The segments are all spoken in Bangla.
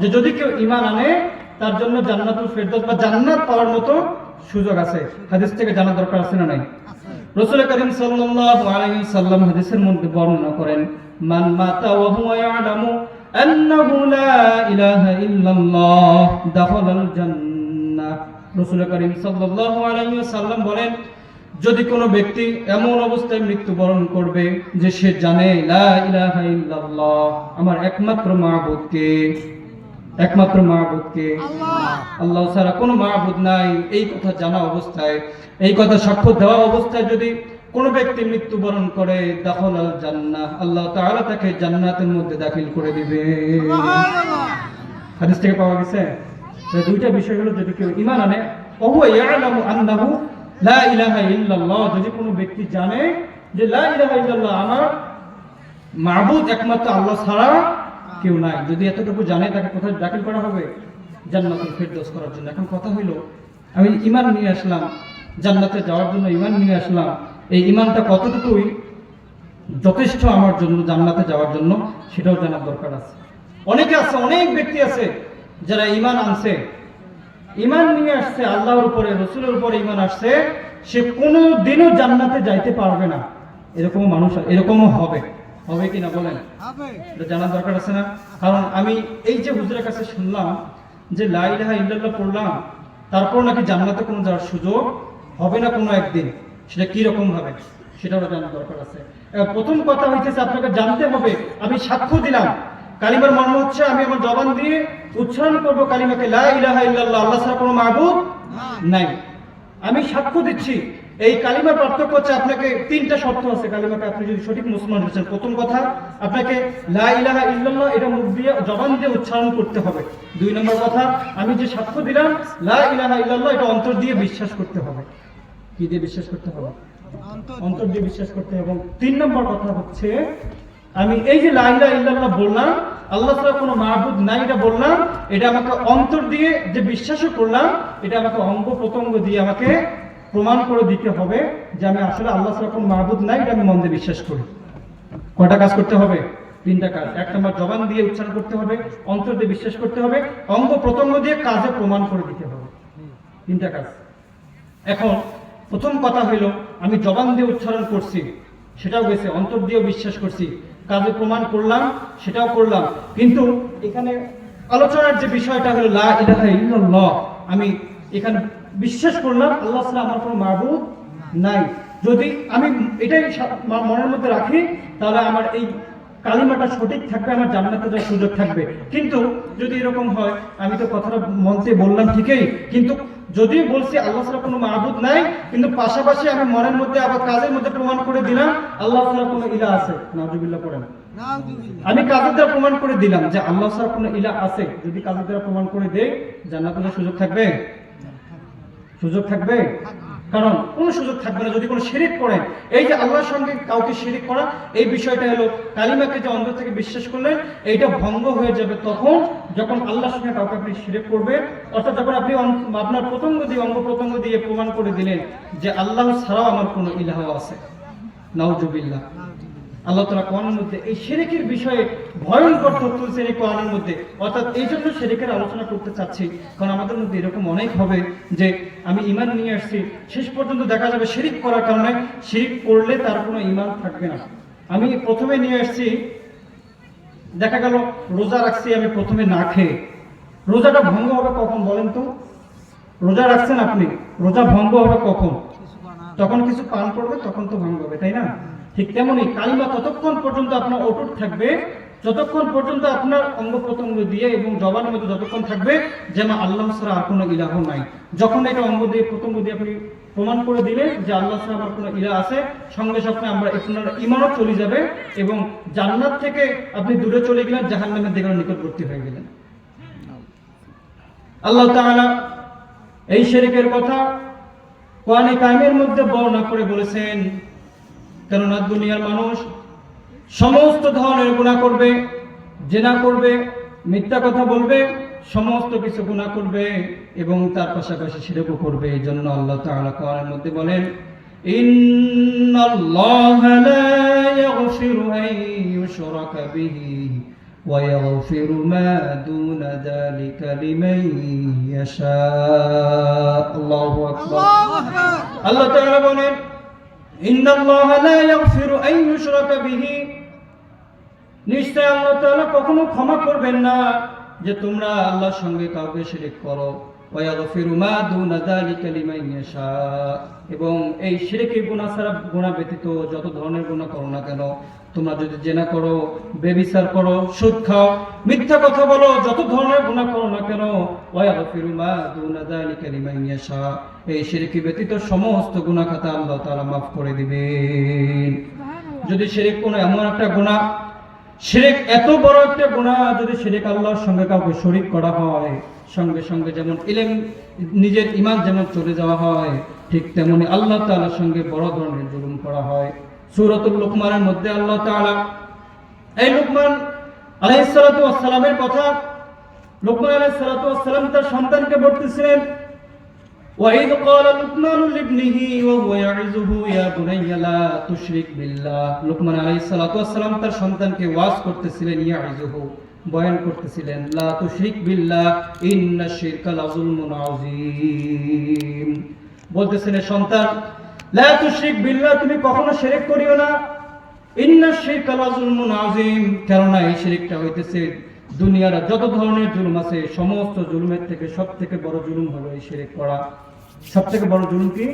যে যদি কেউ ইমান আনে, তার জন্য জান্নাতুল ফেরদৌস বা জান্নাত পাওয়ার মতো সুযোগ আছে। হাদিস থেকে জানা দরকার আছে না নাই? রসুল করিম সাল্লাল্লাহু আলাইহি সাল্লাম হাদিসের মধ্যে বর্ণনা করেন, মান মাতা ওয়া হুয়া ইয়ালামু আন্নাহু লা ইলাহা ইল্লাল্লাহ দাখালাল জান্নাহ। রসুল করিম সাল্লাল্লাহু আলাইহি সাল্লাম বলেন, যদি কোনো ব্যক্তি এমন অবস্থায় মৃত্যুবরণ করবে যে সে জানে লা ইলাহা ইল্লাল্লাহ, আমার একমাত্র মাহবুদকে একমাত্র মাহবুদকে। আল্লাহ। ছাড়া কোনো মাহবুদ নাই এই কথা জানা অবস্থায়। এই কথা সাক্ষ্য দেওয়া অবস্থায় যদি কোনো ব্যক্তি মৃত্যুবরণ করে দাখল আল জান্নাহ। আল্লাহ তাআলা তাকে জান্নাতের মধ্যে দাখিল করে দিবে। হাদিস থেকে পাওয়া গেছে? দুইটা বিষয় হলো যদি কেউ ইমান আনে ওহু ইয়ালামু আন্নাহু লা ইলাহা ইল্লাল্লাহ। যদি কোনো ব্যক্তি জানে যে লা ইলাহা ইল্লাল্লাহ আমার মাহবুদ একমাত্র আল্লাহ ছাড়া কেউ নাই। যদি এতটুকু জানে তাকে কোথায় দাখিল করা হবে? জান্নাতুল ফেরদৌস করার জন্য। এখন কথা হইল, আমি ইমান নিয়ে আসলাম, জান্নাতে যাওয়ার জন্য ইমান নিয়ে আসলাম। এই ইমানটা কতটুকুই যথেষ্ট আমার জন্য, জান্নাতে যাওয়ার জন্য, সেটাও জানার দরকার আছে। অনেকে আছে, অনেক ব্যক্তি আছে যারা ইমান আনছে। ইমান নিয়ে আসছে, আল্লাহর উপরে, রসুলের উপরে ইমান আসছে, সে কোনো দিনও জান্নাতে যাইতে পারবে না। এরকমও মানুষ, এরকমও হবে। হবে কিনা বলেন? এটা জানার দরকার আছে না? কারণ আমি এই যে হুজুরের কাছে শুনলাম যে লাই লাইলাহা ইল্লাল্লাহ পড়লাম তারপর নাকি জান্নাতে কোনো যাওয়ার সুযোগ হবে না কোনো একদিন? সেটা কি রকম হবে? সেটাও জানার দরকার আছে। প্রথম কথা হইতেছে আপনাকে জানতে হবে আমি সাক্ষ্য দিলাম। কালিমার মর্ম হচ্ছে আমি আমার জবান দিয়ে উচ্চারণ করব কালিমাকে লা ইলাহা ইল্লাল্লাহ আল্লাহ ছাড়া কোনো মাহবুব নাই। আমি সাক্ষ্য দিচ্ছি এই কালিমার পার্থক্য হচ্ছে আপনাকে তিনটা শর্ত আছে। কালিমাকে আপনি যদি সঠিক মুসলমান হচ্ছেন প্রথম কথা, আপনাকে লা ইলাহা ইল্লাল্লাহ এটা মুখ দিয়ে, জবান দিয়ে উচ্চারণ করতে হবে। দুই নম্বর কথা, আমি যে সাক্ষ্য দিলাম, লা ইলাহা ইল্লাল্লাহ এটা অন্তর দিয়ে বিশ্বাস করতে হবে। কি দিয়ে বিশ্বাস করতে হবে? অন্তর দিয়ে বিশ্বাস করতে হবে। এবং তিন নম্বর কথা হচ্ছে, আমি এই যে লাইলা ইল্লাল্লাহ বললাম, আল্লাহ ছাড়া কোনো মাহবুদ নাই, এটা বললাম, এটা আমাকে অন্তর দিয়ে যে বিশ্বাসও করলাম, এটা আমাকে অঙ্গ প্রত্যঙ্গ দিয়ে আমাকে প্রমাণ করে দিতে হবে যে আমি আসলে আল্লাহ কোনো মাহবুদ নাই, এটা আমি মন দিয়ে বিশ্বাস করি। কয়টা কাজ করতে হবে? তিনটা কাজ। এক নম্বর, জবান দিয়ে উচ্চারণ করতে হবে, অন্তর দিয়ে বিশ্বাস করতে হবে, অঙ্গ প্রত্যঙ্গ দিয়ে কাজে প্রমাণ করে দিতে হবে। তিনটা কাজ। এখন, প্রথম কথা হইল, আমি জবান দিয়ে উচ্চারণ করছি, সেটাও গেছে, অন্তর দিয়েও বিশ্বাস করছি, কাজে প্রমাণ করলাম, সেটাও করলাম। কিন্তু এখানে আলোচনার যে বিষয়টা হলো, লা আমি এখানে বিশ্বাস করলাম আল্লাহ আমার কোনো মাহবুব নাই। যদি আমি এটাই মনের মধ্যে রাখি তাহলে আমার এই কালিমাটা সঠিক থাকবে আমার জান্নাতে যাওয়ার সুযোগ থাকবে। কিন্তু যদি এরকম হয় আমি তো কথাটা মন্ত্রে বললাম ঠিকই কিন্তু যদি বলছি আল্লাহ ছাড়া কোনো মাহবুদ নাই কিন্তু পাশাপাশি আমি মনের মধ্যে আবার কাজের মধ্যে প্রমাণ করে দিলাম আল্লাহ ছাড়া কোনো ইলা আছে। নাজুবিল্লাহ পড়ে না আমি কাজের দ্বারা প্রমাণ করে দিলাম যে আল্লাহ ছাড়া কোনো ইলা আছে। যদি কাজের দ্বারা প্রমাণ করে দেয় জান্নাতের সুযোগ থাকবে। সুযোগ থাকবে? কারণ কোনো সুযোগ থাকবে না। যদি কোনো শিরিক করেন এই যে আল্লাহর সঙ্গে কাউকে শিরিক করা, এই বিষয়টা হলো কালিমাকে যে অন্তর থেকে বিশ্বাস করলেন, এইটা ভঙ্গ হয়ে যাবে তখন যখন আল্লাহর সঙ্গে কাউকে আপনি শিরিক করবেন। অর্থাৎ যখন আপনি আপনার প্রত্যঙ্গ দিয়ে, অঙ্গ প্রত্যঙ্গ দিয়ে প্রমাণ করে দিলেন যে আল্লাহ ছাড়াও আমার কোনো ইলাহ আছে। নাউজুবিল্লাহ। আল্লাহ তালা কোরআনের মধ্যে এই শেরেকের বিষয়ে ভয়ঙ্কর তথ্য তুলছেন এই কোরআনের মধ্যে। অর্থাৎ এই জন্য শেরেকের আলোচনা করতে চাচ্ছি, কারণ আমাদের মধ্যে এরকম অনেক হবে যে আমি ইমান নিয়ে আসছি, শেষ পর্যন্ত দেখা যাবে শিরিক করার কারণে শিরিক করলে তার কোনো ইমান থাকবে না। আমি প্রথমে নিয়ে আসছি, দেখা গেল, রোজা রাখছি আমি প্রথমে না খেয়ে। রোজাটা ভঙ্গ হবে কখন বলেন তো? রোজা রাখছেন আপনি, রোজা ভঙ্গ হবে কখন? তখন কিছু পান করবে তখন তো ভঙ্গ হবে, তাই না? ঠিক তেমনি কালিমা ততক্ষণ পর্যন্ত আপনার অটুট থাকবে, যতক্ষণ পর্যন্ত আপনার অঙ্গ প্রত্যঙ্গ দিয়ে এবং জবানের মধ্যে যতক্ষণ থাকবে, যেন আল্লাহ ছাড়া আর কোনো ইলাহ নাই। যখন এটা অঙ্গ দিয়ে, প্রত্যঙ্গ দিয়ে আপনি প্রমাণ করে দিলেন যে আল্লাহ ছাড়া আমার কোনো ইলা আছে, সঙ্গে সঙ্গে আমরা আপনার ইমানও চলে যাবে এবং জান্নাত থেকে আপনি দূরে চলে গেলেন, জাহান্নামের দিকে নিকটবর্তী হয়ে গেলেন। আল্লাহ তাআলা এই শেরিকের কথা কোরআনে কাইমের মধ্যে বর্ণনা করে বলেছেন কেননা দুনিয়ার মানুষ সমস্ত ধরনের গুণা করবে জেনা করবে মিথ্যা কথা বলবে সমস্ত কিছু গুণা করবে এবং তার পাশাপাশি সেরকম করবে। এই জন্য আল্লাহ তাহলে কোরআনের মধ্যে বলেন ওয়া আল্লাহ বলেন নিশ্চয় আল্লাহ তাআলা কখনো ক্ষমা করবেন না যে তোমরা আল্লাহর সঙ্গে কাউকে শিরিক করো। ওয়া মা দুনা যালিকা লিমান ইয়াশা। এবং এই শিরকের গুনাহ ছাড়া গুনাহ ব্যতীত যত ধরনের গুনাহ করো না কেন তোমরা যদি জেনা করো বেবিচার করো সুদ খাও মিথ্যা কথা বলো যত ধরনের গুনাহ করো না কেন ওয়া মা দুনা যালিকা লিমান ইয়াশা। এই শিরকি ব্যতীত সমস্ত গুনাহ খাতা আল্লাহ তাআলা মাফ করে দিবেন। যদি শিরিক কোনো এমন একটা গুনাহ শিরিক এত বড় একটা গুনাহ যদি শিরিক আল্লাহর সঙ্গে কাউকে শরীক করা হয় সঙ্গে সঙ্গে যেমন ইলেম নিজের ইমান যেমন চলে যাওয়া হয় ঠিক তেমনি আল্লাহ তাআলার সঙ্গে বড় ধরনের জুলুম করা হয় সূরাতুল লুকমানের মধ্যে আল্লাহ তাআলা এই লুকমান আলাইহিস সালাতু ওয়াস সালামের কথা লুকমান আলাইহিস সালাতু ওয়াস সালাম তার সন্তানকে বলতেছিলেন وإذ قال لقمان لابنه وهو يعظه يا بني لا تشرك بالله লুকমান আলাইহিস সালাতু ওয়াস সালাম তার সন্তানকে ওয়াজ করতেছিলেন ইয়াইজুহু বয়ান করতেছিলেন, লা তুশরিক বিল্লাহ, ইন্না শিরকা লাযুলমুন আযীম। বলতেছিলেন সন্তান, লা তুশরিক বিল্লাহ, তুমি কখনো শিরক করিও না। ইন্না শিরকা লাযুলমুন আযীম, কেননা এই শিরকটা হইতেছে দুনিয়ার যত ধরনের জুলুম আছে, সমস্ত জুলুমের থেকে সব থেকে বড় জুলুম হলো এই শিরক করা। সব থেকে বড় জুলুম কি?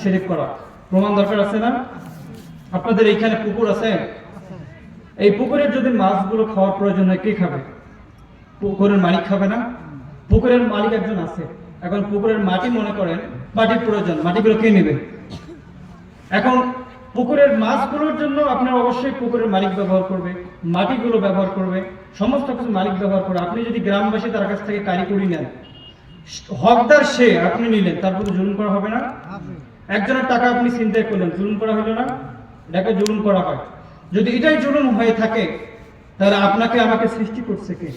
শিরক করা। প্রমাণ দরকার আছে না? আপনাদের এইখানে পুকুর আছে? এই পুকুরের যদি মাছগুলো খাওয়ার প্রয়োজন হয়, কে খাবে? পুকুরের মালিক খাবে না? পুকুরের মালিক একজন আছে। এখন পুকুরের মাটি মনে করেন, মাটির প্রয়োজন, মাটিগুলো কে নেবে? এখন পুকুরের মাছগুলোর জন্য আপনার অবশ্যই পুকুরের মালিক ব্যবহার করবে, মাটিগুলো ব্যবহার করবে, সমস্ত কিছু মালিক ব্যবহার করবে। আপনি যদি গ্রামবাসী তার কাছ থেকে কারিগরি নেন, হকদার সে আপনি নিলেন, তার প্রতি জুলুম করা হবে না? একজনের টাকা আপনি চিন্তায় করলেন, জুলুম করা হলো না? এটাকে জুলুম করা হয়। যদি এটাই জুলুম হয়ে থাকে তাহলে আপনাকে আমাকে সৃষ্টি করছে কে?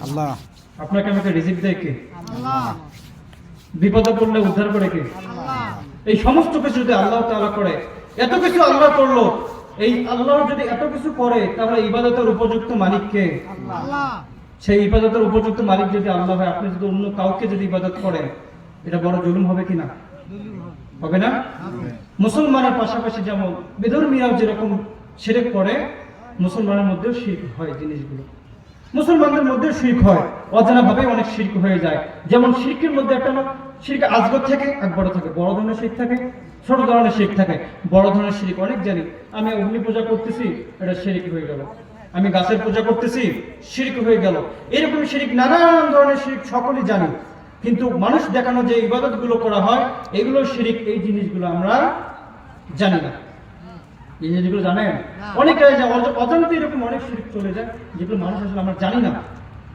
আল্লাহ। আপনাকে আমাকে রিজিক দেয় কে? আল্লাহ। বিপদে পড়লে উদ্ধার করে কে? আল্লাহ। এই সমস্ত কিছু যদি আল্লাহ তাআলা করে এত কিছু আল্লাহ করল এই আল্লাহ যদি এত কিছু করে তাহলে ইবাদতের উপযুক্ত মালিক কে? আল্লাহ। সেই ইবাদতের উপযুক্ত মালিক যদি আল্লাহ হয় আপনি যদি অন্য কাউকে যদি ইবাদত করেন এটা বড় জুলুম হবে কিনা হবে। না? মুসলমানের পাশাপাশি যেমন বিধর্মীরাও যেরকম শিরক পরে মুসলমানের মধ্যেও শিরক হয় জিনিসগুলো। মুসলমানদের মধ্যে শিরক হয়। অজানা ভাবে অনেক শিরক হয়ে যায়। যেমন শিরকের মধ্যে একটা শিরক আজগর থাকে এক বড় থাকে। বড় ধরনের শিরক থাকে, ছোট ধরনের শিরক থাকে। বড় ধরনের শিরক অনেক জানি। আমি অগ্নি পূজা করতেছি, এটা শিরক হয়ে গেল। আমি গাছের পূজা করতেছি, শিরক হয়ে গেল। এরকম শিরক, নানান ধরনের শিরক সকলেই জানি। কিন্তু মানুষ দেখানো যে ইবাদতগুলো করা হয়, এগুলো শিরিক, এই জিনিসগুলো আমরা জানি না। এই জিনিসগুলো জানেন অনেকে যে অজ- অজান্তে এরকম অনেক শিরিক চলে যায় যেগুলো মানুষ আসলে আমরা জানি না।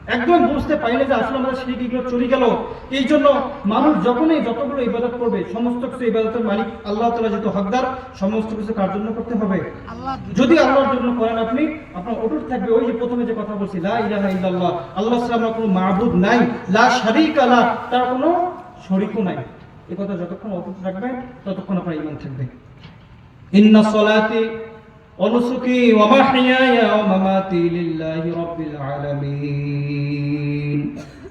একদম বুঝতে যে আসলে আমাদের শিরিক এগুলো চলে গেল। এই জন্য মানুষ যখনই যতগুলো ইবাদত করবে সমস্ত কিছু ইবাদতের মালিক আল্লাহ তালা যেহেতু হকদার সমস্ত কিছু কার জন্য করতে হবে? যদি আল্লাহর জন্য করেন আপনি আপনার অটুট থাকবে। ওই যে প্রথমে যে কথা বলছি লা ইলাহা ইল্লাল্লাহ আল্লাহ কোনো মাবুদ নাই লা শারীকা লা তার কোনো শরীকও নাই। এই কথা যতক্ষণ অটুট রাখবেন ততক্ষণ আপনার ঈমান থাকবে। ইন্না সলাতি ওয়া নুসুকি ওয়া মাহইয়ায়া ওয়া মামাতি লিল্লাহি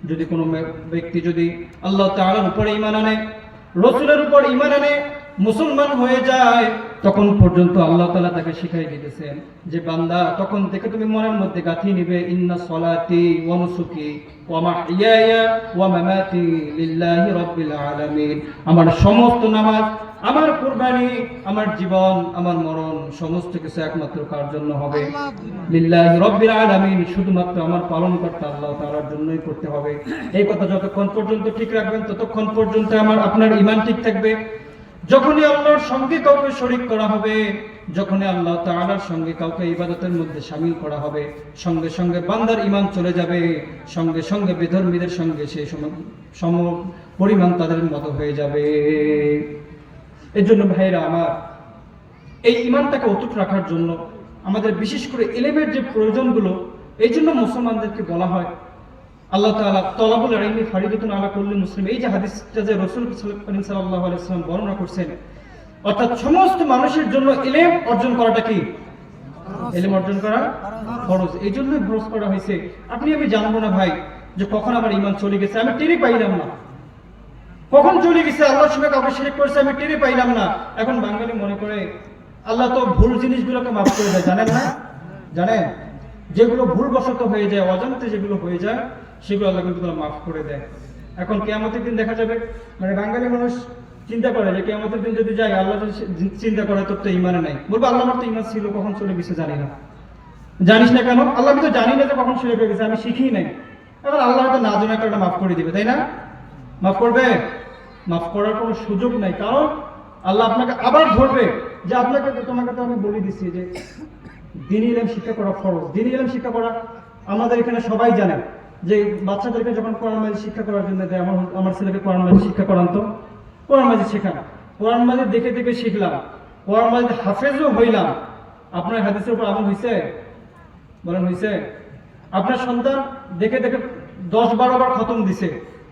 যদি কোনো ব্যক্তি যদি আল্লাহ তাআলার উপরে ঈমান আনে, রসুলের উপর ঈমান আনে মুসলমান হয়ে যায় তখন পর্যন্ত আল্লাহ তাআলা তাকে শিখাই দিতেছেন যে বান্দা তখন থেকে তুমি মনের মধ্যে গাঁথি নিবে ইন্না সলাতি ওয়া নুসুকি ওয়া ওয়া মামাতি লিল্লাহি রাব্বিল আলামিন। আমার সমস্ত নামাজ আমার কুরবানি আমার জীবন আমার মরণ সমস্ত কিছু একমাত্র কার জন্য হবে? লিল্লাহি রাব্বিল আলামিন শুধুমাত্র আমার পালন পালনকর্তা আল্লাহ তাআলার জন্যই করতে হবে। এই কথা যতক্ষণ পর্যন্ত ঠিক রাখবেন ততক্ষণ পর্যন্ত আমার আপনার ঈমান ঠিক থাকবে। যখনই আল্লাহর সঙ্গে কাউকে শরিক করা হবে, যখনই আল্লাহ তাআলার সঙ্গে কাউকে ইবাদতের মধ্যে সামিল করা হবে, সঙ্গে সঙ্গে বান্দার ইমান চলে যাবে, সঙ্গে সঙ্গে বিধর্মীদের সঙ্গে সেই সম- পরিমাণ তাদের মতো হয়ে যাবে। এর জন্য ভাইরা আমার, এই ইমানটাকে অটুট রাখার জন্য আমাদের বিশেষ করে এলেমের যে প্রয়োজনগুলো, এই জন্য মুসলমানদেরকে বলা হয় আল্লাহ তাআলা তলাবুল ইলমি ফারিদাতুন আলা কুল্লি মুসলিম, এই যে হাদিসটা যে রাসূল করিম সাল্লাল্লাহু আলাইহি বর্ণনা করছেন, অর্থাৎ সমস্ত মানুষের জন্য এলেম অর্জন করাটা কি? এলেম অর্জন করা ফরজ। এই জন্যই ফরজ করা হয়েছে। আপনি, আমি জানব না ভাই যে কখন আমার ইমান চলে গেছে, আমি টেরই পাইলাম না। কখন চলে গেছে? আল্লাহর সঙ্গে কাউকে শিরিক করছে, আমি টেরে পাইলাম না। এখন বাঙালি মনে করে, আল্লাহ তো ভুল জিনিসগুলোকে মাফ করে দেয়, জানেন না? জানেন? যেগুলো ভুল বশত হয়ে যায়, অজান্তে যেগুলো হয়ে যায় সেগুলো আল্লাহ কিন্তু মাফ করে দেয়। এখন কেয়ামতের দিন দেখা যাবে মানে বাঙালি মানুষ চিন্তা করে যে কেয়ামতের দিন যদি যায়, আল্লাহ যদি চিন্তা করে, তোর তো ইমানে নাই। বলব, আল্লাহ আমার তো ইমান ছিল, কখন চলে গেছে জানি না। জানিস না কেন? আল্লাহ আমি তো জানি না যে কখন চলে গেছে, আমি শিখি নাই। এখন আল্লাহ হয়তো না জানার কারণে মাফ করে দিবে, তাই না? মাফ করবে? মাফ করার কোনো সুযোগ নাই, কারণ আল্লাহ আপনাকে আবার ধরবে যে আপনাকে তোমাকে তো আমি বলে দিচ্ছি যে দিন ইলেম শিক্ষা করা ফরজ, দিন ইলেম শিক্ষা করা আমাদের এখানে সবাই জানে। যে বাচ্চাদেরকে যখন কোরআন মাজিদ শিক্ষা করার জন্য দেয়, আমার আমার ছেলেকে কোরআন মাজিদ শিক্ষা করান তো? কোরআন মাজিদ শেখান। কোরআন মাজিদ দেখে দেখে শিখলাম। কোরআন মাজিদ হাফেজও হইলাম। আপনার হাদিসের উপর আমল হয়েছে বলেন হয়েছে আপনার সন্তান দেখে দেখে দশ বারো বার খতম দিছে।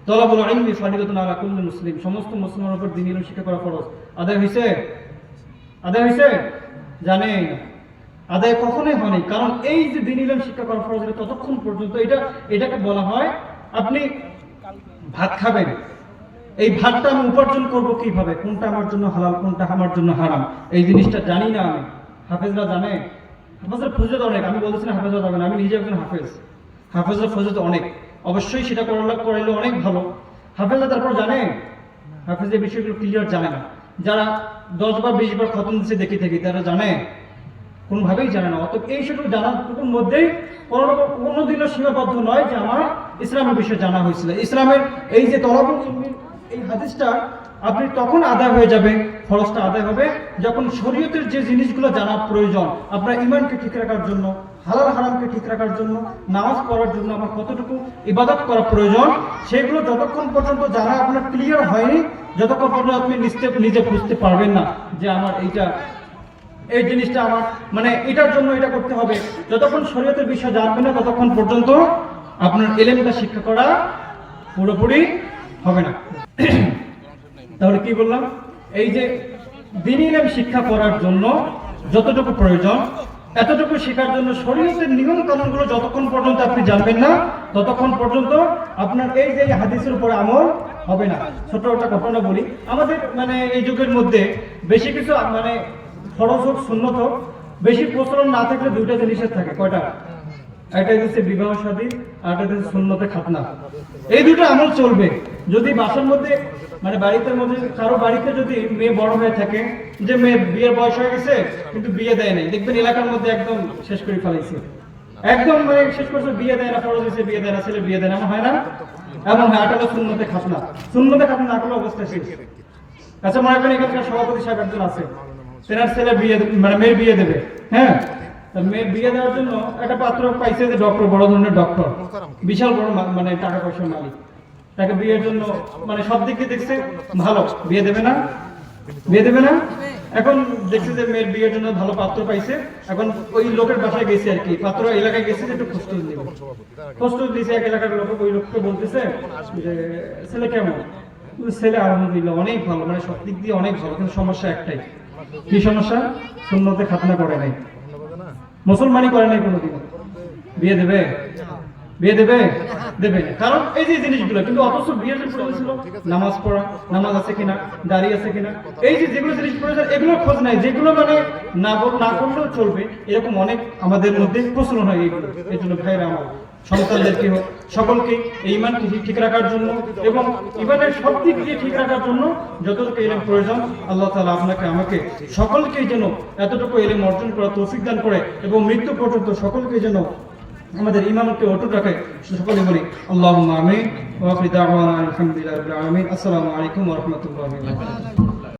তলাবুল আইনি কুল্লি মুসলিম। সমস্ত মুসলমানের উপর দিন শিক্ষা করা ফরজ। আদায় হয়েছে আদায় হয়েছে জানে আদায় কখনোই হয়নি। কারণ এই যে দিন ইলম শিক্ষা করা ফরজ ততক্ষণ পর্যন্ত এটা, এটাকে বলা হয়, আপনি ভাত খাবেন। এই ভাতটা আমি উপার্জন করব কীভাবে? কোনটা আমার জন্য হালাল, কোনটা আমার জন্য হারাম? এই জিনিসটা জানি না আমি। হাফেজরা জানে? হাফেজরা ফজলত অনেক। আমি বলতেছি না হাফেজরা যাবেন আমি নিজে একজন হাফেজ। হাফেজরা ফজলত অনেক। অবশ্যই সেটা করালে করাইলে অনেক ভালো। হাফেজরা তারপর জানে? হাফেজ এই বিষয়গুলো ক্লিয়ার জানে না। যারা দশ বার, বিশ বার খতম দিচ্ছে দেখি থাকি তারা জানে? কোনোভাবেই জানে না। অত এই সকল জানার টুকুর মধ্যেই কোনো রকম সীমাবদ্ধ নয় যে আমার ইসলামের বিষয়ে জানা হয়েছিল। ইসলামের এই যে তলাবুল এই হাদিসটা আপনি তখন আদায় হয়ে যাবে, খরচটা আদায় হবে, যখন শরীয়তের যে জিনিসগুলো জানা প্রয়োজন, আপনার ইমানকে ঠিক রাখার জন্য, হালাল হারামকে ঠিক রাখার জন্য, নামাজ পড়ার জন্য আমার কতটুকু ইবাদত করা প্রয়োজন, সেগুলো যতক্ষণ পর্যন্ত জানা আপনার ক্লিয়ার হয়নি, যতক্ষণ পর্যন্ত আপনি নিজে বুঝতে পারবেন না যে আমার এইটা এই জিনিসটা আমার মানে এটার জন্য এটা করতে হবে। যতক্ষণ শরীয়তের বিষয় জানবে না, ততক্ষণ পর্যন্ত আপনার এলেমটা শিক্ষা করা পুরোপুরি হবে না। তাহলে কি বললাম? এই যে দিন ইলেম শিক্ষা করার জন্য যতটুকু প্রয়োজন, এতটুকু শেখার জন্য শরীয়তের নিয়ম কানুনগুলো যতক্ষণ পর্যন্ত আপনি জানবেন না, ততক্ষণ পর্যন্ত আপনার এই যে হাদিসের উপরে আমল হবে না। ছোট একটা ঘটনা বলি। আমাদের মানে এই যুগের মধ্যে বেশি কিছু মানে ফরজ হোক শূন্যত হোক, বেশি প্রচলন না থাকলে দুইটা জিনিসের থাকে, কয়টা? একটা হচ্ছে বিবাহ শাদী আর একটা হচ্ছে খাতনা। এই দুটো আমল চলবে। যদি বাসার মধ্যে মানে বাড়িতে মধ্যে, কারও বাড়িতে যদি মেয়ে বড় হয়ে থাকে, যে মেয়ে বিয়ের বয়স হয়ে গেছে, কিন্তু বিয়ে দেয় নাই, দেখবেন এলাকার মধ্যে একদম শেষ করে ফেলাইছে। একদম মানে শেষ করছে, বিয়ে দেয় না, ফরজ হয়েছে, বিয়ে দেয় না, ছেলে বিয়ে দেয় না হয় না? এমন হয় আটা হলো শূন্যতে খাতনা। শূন্যতে খাতনা করলে অবস্থা শেষ। আচ্ছা মনে করেন এখানকার সভাপতি সাহেব একজন আছে। তেনার ছেলে বিয়ে মানে মেয়ের বিয়ে দেবে হ্যাঁ? তা মেয়ের বিয়ে দেওয়ার জন্য একটা পাত্র পাইছে যে ডক্টর বড় ধরনের ডক্টর বিশাল বড় মানে টাকা পয়সার মালিক। তাকে বিয়ের জন্য মানে সব দিক দিয়ে দেখছে ভালো, বিয়ে দেবে না, বিয়ে দেবে না। এখন দেখছে যে মেয়ের বিয়ের জন্য ভালো পাত্র পাইছে। এখন ওই লোকের বাসায় গেছে আর কি, পাত্র এলাকায় গেছে একটু খোঁজ টোজ নেবে। খোঁজ টোজ দিয়েছে এক এলাকার লোক, ওই লোককে বলতেছে যে, ছেলে কেমন? ছেলে আলহামদুলিল্লাহ অনেক ভালো মানে সব দিক দিয়ে অনেক ভালো, কিন্তু সমস্যা একটাই কি সমস্যা? শূন্যতে খাতনা করে নাই। মুসলমানই করে নাই কোনোদিন। বিয়ে দেবে? বিয়ে দেবে? দেবে। কারণ এই যে জিনিসগুলো, কিন্তু অথচ বিয়ের যে ছিল নামাজ পড়া, নামাজ আছে কিনা দাঁড়িয়ে আছে কিনা। এই যে যেগুলো জিনিস প্রয়োজন এগুলো খোঁজ নাই। যেগুলো মানে না না করলেও চলবে, এরকম অনেক আমাদের মধ্যে প্রচলন হয় এইগুলো। এই জন্য ভাইরা আমার সন্তানদেরকে হোক, সকলকে এই ইমানকে ঠিক- রাখার জন্য এবং ইমানের সব দিক দিয়ে ঠিক রাখার জন্য যতটুকু এলেম প্রয়োজন, আল্লাহ তালা আপনাকে, আমাকে সকলকেই যেন এতটুকু এলেম অর্জন করা তৌফিক দান করে এবং মৃত্যু পর্যন্ত সকলকে যেন আমাদের ইমামকে অটুট রাখে সকলে বলি আল্লাহ আলামিন, আসসালামু আলাইকুম রাহমাতুল্লাহি